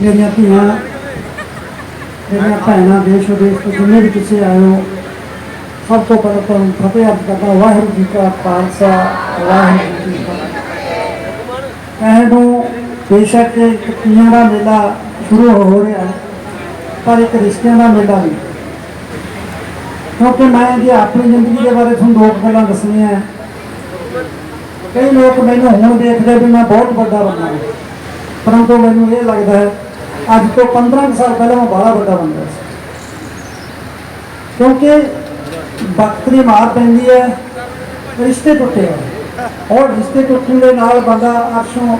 ਮੇਰੀਆਂ ਧੀਆਂ, ਮੇਰੀਆਂ ਭੈਣਾਂ ਦੇਸ਼ ਵਿਦੇਸ਼ ਤੋਂ ਜਿੰਨੇ ਵੀ ਤੁਸੀਂ ਆਏ ਹੋ, ਸਭ ਤੋਂ ਪਹਿਲਾਂ ਤੁਹਾਨੂੰ ਫਤਿਹ ਅਰਜ਼ ਕਰਦਾ ਵਾਹਿਗੁਰੂ ਜੀ ਕਾ ਖਾਲਸਾ, ਵਾਹਿਗੁਰੂ ਜੀ ਕੀ ਫਤਿਹ। ਕਹਿਣ ਬੇਸ਼ੱਕ ਇੱਕ ਧੀਆਂ ਦਾ ਮੇਲਾ ਸ਼ੁਰੂ ਹੋ ਰਿਹਾ ਪਰ ਇੱਕ ਰਿਸ਼ਤਿਆਂ ਦਾ ਮੇਲਾ ਵੀ। ਕਿਉਂਕਿ ਮੈਂ ਜੇ ਆਪਣੀ ਜ਼ਿੰਦਗੀ ਦੇ ਬਾਰੇ ਤੁਹਾਨੂੰ ਦੋ ਗੱਲਾਂ ਦੱਸਣੀਆਂ ਹੈ। ਕਈ ਲੋਕ ਮੈਨੂੰ ਹੁਣ ਦੇਖਦੇ ਵੀ ਮੈਂ ਬਹੁਤ ਵੱਡਾ ਬੰਦਾ ਹਾਂ, ਪਰੰਤੂ ਮੈਨੂੰ ਇਹ ਲੱਗਦਾ ਹੈ ਅੱਜ ਤੋਂ 15 ਕੁ ਸਾਲ ਪਹਿਲਾਂ ਮੈਂ ਬੜਾ ਵੱਡਾ ਬੰਦਾ ਸੀ। ਕਿਉਂਕਿ ਵਕਤ ਦੀ ਮਾਰ ਪੈਂਦੀ ਹੈ, ਰਿਸ਼ਤੇ ਟੁੱਟੇ ਆ। ਔਰ ਰਿਸ਼ਤੇ ਟੁੱਟਣ ਦੇ ਨਾਲ ਬੰਦਾ ਅਰਸ਼ੋਂ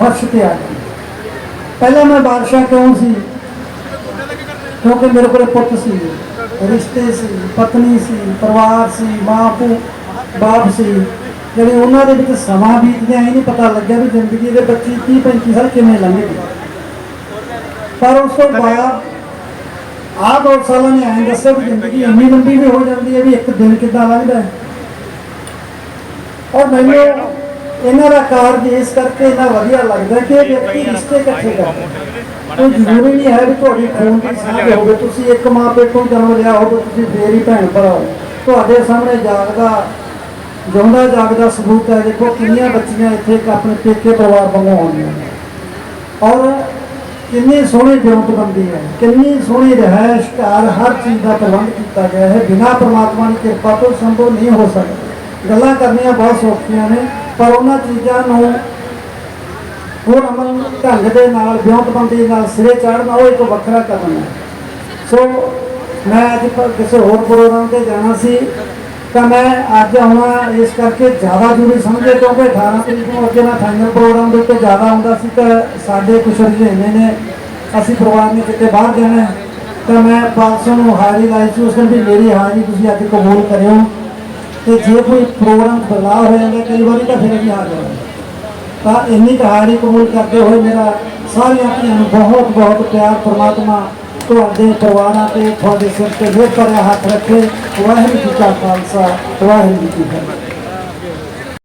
ਫਰਸ਼ ਤੇ ਆ ਜਾਂਦਾ। ਪਹਿਲਾਂ ਮੈਂ ਬਾਦਸ਼ਾਹ ਕਿਉਂ ਸੀ? ਕਿਉਂਕਿ ਮੇਰੇ ਕੋਲ ਪੁੱਤ ਸੀ, ਰਿਸ਼ਤੇ ਸੀ, ਪਤਨੀ ਸੀ, ਪਰਿਵਾਰ ਸੀ ਮਾਂ ਪਿਓ ਬਾਪ ਸੀ। ਜਿਹੜੇ ਉਹਨਾਂ ਦੇ ਵਿੱਚ ਸਮਾਂ ਬੀਤ ਗਿਆ ਇਹ ਨਹੀਂ ਪਤਾ ਲੱਗਿਆ ਵੀ ਜ਼ਿੰਦਗੀ ਦੇ 25 30 35 ਸਾਲ ਕਿਵੇਂ ਲੰਘ ਗਏ ਪਰ ਉਸ ਤੋਂ ਬਾਅਦ ਆਹ ਦੋ ਸਾਲਾਂ ਨੇ ਐਂ ਦੱਸਿਆ ਵੀ ਜ਼ਿੰਦਗੀ ਇੰਨੀ ਲੰਬੀ ਵੀ ਹੋ ਜਾਂਦੀ ਹੈ ਵੀ ਇੱਕ ਦਿਨ ਕਿੱਦਾਂ ਲੰਘਦਾ ਹੈ। ਔਰ ਮੈਨੂੰ ਇਹਨਾਂ ਦਾ ਕਾਰਜ ਇਸ ਕਰਕੇ ਇੰਨਾ ਵਧੀਆ ਲੱਗਦਾ ਕਿ ਇਹ ਵਿਅਕਤੀ ਰਿਸ਼ਤੇ ਇਕੱਠੇ ਕਰਦਾ ਕੋਈ ਜ਼ਰੂਰੀ ਨਹੀਂ ਹੈ ਵੀ ਤੁਹਾਡੀ ਖੂਨ ਦੀ ਸਾਂਝ ਹੋਵੇ। ਤੁਸੀਂ ਇੱਕ ਮਾਂ ਪੇਟੋਂ ਜਨਮ ਲਿਆ ਹੋਵੇ, ਤੁਸੀਂ ਫੇਰ ਹੀ ਭੈਣ ਭਰਾ ਹੋ। ਤੁਹਾਡੇ ਸਾਹਮਣੇ ਜਾਗਦਾ, ਜਿਉਂਦਾ ਜਾਗਦਾ ਸਬੂਤ ਹੈ, ਦੇਖੋ ਕਿੰਨੀਆਂ ਬੱਚੀਆਂ ਇੱਥੇ ਆਪਣੇ ਪੇਕੇ ਪਰਿਵਾਰ ਵਾਂਗੂ ਆਉਂਦੀਆਂ ਔਰ ਕਿੰਨੇ ਸੋਹਣੇ ਜੋਤਬੰਦੀ ਹੈ ਕਿੰਨੀ ਸੋਹਣੀ ਰਹਿਸ਼ ਘਰ, ਹਰ ਚੀਜ਼ ਦਾ ਪ੍ਰਬੰਧ ਕੀਤਾ ਗਿਆ ਹੈ। ਬਿਨਾ ਪਰਮਾਤਮਾ ਦੀ ਕਿਰਪਾ ਤੋਂ ਸੰਭਵ ਨਹੀਂ ਹੋ ਸਕਦਾ। ਗੱਲਾਂ ਕਰਨੀਆਂ ਬਹੁਤ ਸੌਖੀਆਂ ਨੇ, ਪਰ ਉਹਨਾਂ ਚੀਜ਼ਾਂ ਨੂੰ ਹੋਰ ਅਮਲ ਢੰਗ ਦੇ ਨਾਲ ਵਿਉਂਤਬੰਦੀ ਨਾਲ ਸਿਰੇ ਚੜ੍ਹਨਾ, ਉਹ ਇੱਕ ਵੱਖਰਾ ਕਦਮ ਹੈ। ਸੋ ਮੈਂ ਅੱਜ ਕਿਸੇ ਹੋਰ ਪ੍ਰੋਗਰਾਮ ਤੇ ਜਾਣਾ ਸੀ। ਤਾਂ ਮੈਂ ਅੱਜ ਆਉਣਾ ਇਸ ਕਰਕੇ ਜ਼ਿਆਦਾ ਜ਼ਰੂਰੀ ਸਮਝਿਆ ਕਿਉਂਕਿ 18 ਤਰੀਕ ਨੂੰ ਅੱਗੇ ਨਾ ਫਾਈਨਲ ਪ੍ਰੋਗਰਾਮ ਦੇ ਉੱਤੇ ਜ਼ਿਆਦਾ ਹੁੰਦਾ ਸੀ ਤਾਂ ਸਾਡੇ ਕੁਛ ਰੁਝੇਵੇਂ ਨੇ। ਅਸੀਂ ਪਰਿਵਾਰ ਨੇ ਕਿਤੇ ਬਾਹਰ ਜਾਣਾ ਤਾਂ ਮੈਂ 500 ਨੂੰ ਹਾਜ਼ਰੀ ਲਾਈ ਸੀ, ਉਸ ਦਿਨ ਵੀ ਮੇਰੀ ਹਾਜ਼ਰੀ ਤੁਸੀਂ ਅੱਜ ਕਬੂਲ ਕਰਿਓ। ਤੇ ਜੇ ਕੋਈ ਪ੍ਰੋਗਰਾਮ ਬਦਲਾਅ ਹੋ ਜਾਂਦਾ ਕਈ ਵਾਰੀ ਤਾਂ ਫਿਰ ਵੀ ਹਾਜ਼ਰ ਤਾਂ ਇੰਨੀ ਕੁ ਕਬੂਲ ਕਰਦੇ ਹੋਏ ਮੇਰਾ ਸਾਰੀਆਂ ਧੀਆਂ ਨੂੰ ਬਹੁਤ ਬਹੁਤ ਪਿਆਰ, ਪਰਮਾਤਮਾ ਤੁਹਾਡੇ ਪਰਿਵਾਰਾਂ ਤੇ, ਤੁਹਾਡੇ ਸਿਰ ਤੇ ਮਿਹਰ ਹੱਥ ਰੱਖੇ। ਵਾਹਿਗੁਰੂ ਜੀ ਕਾ ਖਾਲਸਾ, ਵਾਹਿਗੁਰੂ ਜੀ ਕੀ ਫਤਿਹ।